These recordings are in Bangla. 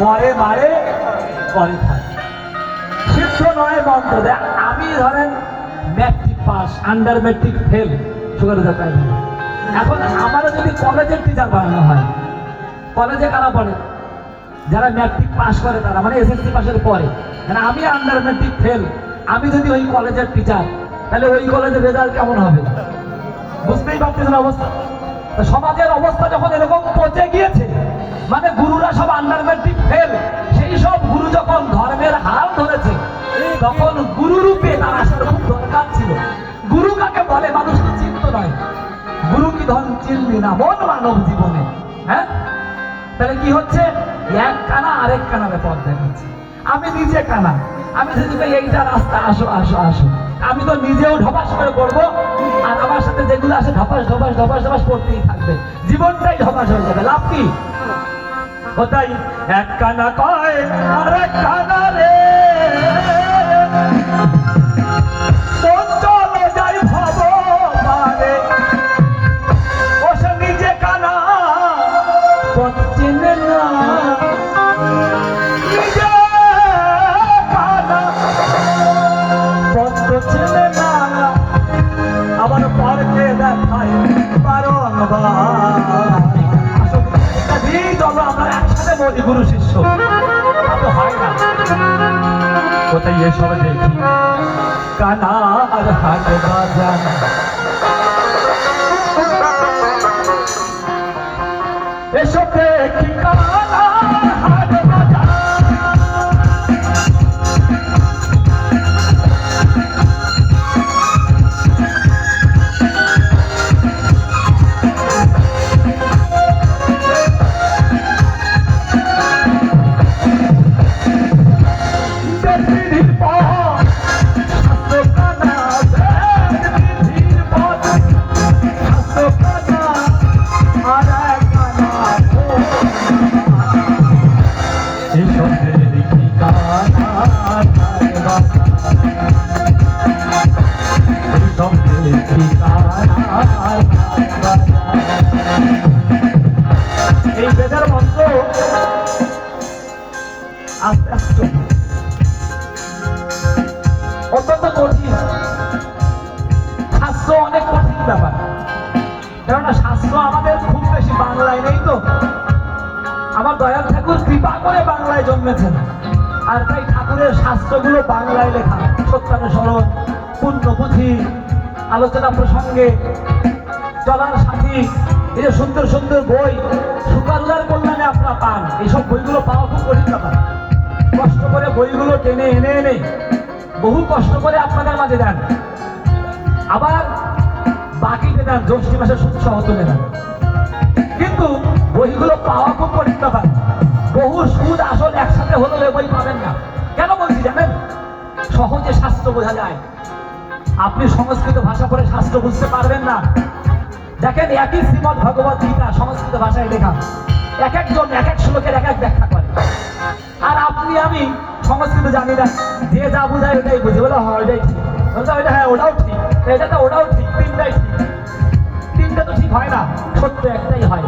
মরে মারে করে শিষ্য নয় মন্ত্র দেয়। আমি ধরেন matric pass under matric fail sugar পাই এখন আমারও যদি কলেজের টিচার বানানো হয়, কলেজে কারা পড়ে? যারা ম্যাট্রিক পাস করে তারা মানে এসএসসি পাসের পরে। মানে আমি আন্ডার ম্যাট্রিক ফেল আমি যদি ওই কলেজের টিচার তাহলে ওই কলেজের রেজাল্ট কেমন হবে? বুঝতেই পারতেছেন অবস্থা? সমাজের অবস্থা যখন এরকম পচে গিয়েছে মানে গুরুরা সব আন্ডার ম্যাট্রিক ফেল সেই সব গুরু যখন ধর্মের হাল ধরেছে, তখন গুরু রূপে তার আসার খুব দরকার ছিল। গুরু কাকে বলে? মানুষ তো চিন্ত নয়। গুরু কি ধন চিনবি না? মন মানব জীবনে। হ্যাঁ? তাহলে কি হচ্ছে? এক কানা আরেক কানারে পথ দেখাচ্ছে। আমি নিজে কানা। আমি যদি এইটা রাস্তা, আসো আসো আসো। আমি তো নিজেও ঢপাস করে করব আর আমার সাথে যেগুলো আছে ধপাস ধপাস ধপাস ধপাস করতেই থাকবে। জীবনটাই ধপাস হয়ে যাবে। লাভ কি? ওটাই এক কানা কয়, আর এক কানা রে। গুরু শিষ্য। তা না। কোথায় এসব দেখি? কানার হাট বাজার। এসব দেখি। অত্যন্ত শাস্ত্র অনেক ব্যাপার। কেননা শাস্ত্র আমাদের খুব বেশি বাংলায় নেই আমার ঠাকুর কৃপা করে বাংলায় জন্মেছেন। আর তাই ঠাকুরের শাস্ত্রগুলো বাংলায় লেখা। সত্যানুসরণ পুণ্যপুঁথি আলোচনা প্রসঙ্গে চলার সাথী, এই যে সুন্দর সুন্দর বই সুকারুলার কল্যাণে আপনারা পান। এইসব বইগুলো পাওয়া খুব কঠিন ব্যাপার। কষ্ট করে বইগুলো টেনে এনে এনে বহু কষ্ট করে আপনাদের মাঝে দেন। আবার বাকিতে দেন, জ্যৈষ্ঠী মাসের সুদ সহ তুলে দেন। কিন্তু বইগুলো পাওয়া খুব কঠিন ব্যাপার। সুদ আসল একসাথে হলে বই পাবেন না। কেন বলছি জানেন? সহজে শাস্ত্র বোঝা যায়। আপনি সংস্কৃত ভাষা পড়ে শাস্ত্র বুঝতে পারবেন না। দেখেন একই শ্রীমদ ভগবত গীতা সংস্কৃত ভাষায় লেখা। এক একজন এক এক শ্লোকের এক এক ব্যাখ্যা করে। আর আপনি আমি সংস্কৃত জানি না। যে যা বুঝায় ওটাই বুঝি। বলে, হয় ওটাই ঠিক। বলতে হ্যাঁ ওটাও ঠিক। এটা তো ওটাও ঠিক, তিনটাই ঠিক। তিনটা তো ঠিক হয় না। সত্য একটাই হয়।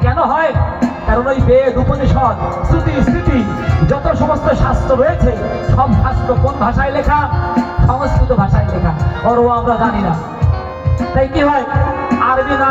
কেন হয়? কারণ ওই বেদ উপনিষদ, শ্রুতি, স্মৃতি, যত সমস্ত শাস্ত্র রয়েছে, সব শাস্ত্র কোন ভাষায় লেখা? সংস্কৃত ভাষায় লেখা। ওর আমরা জানি না। তাই কি হয়? আরবি না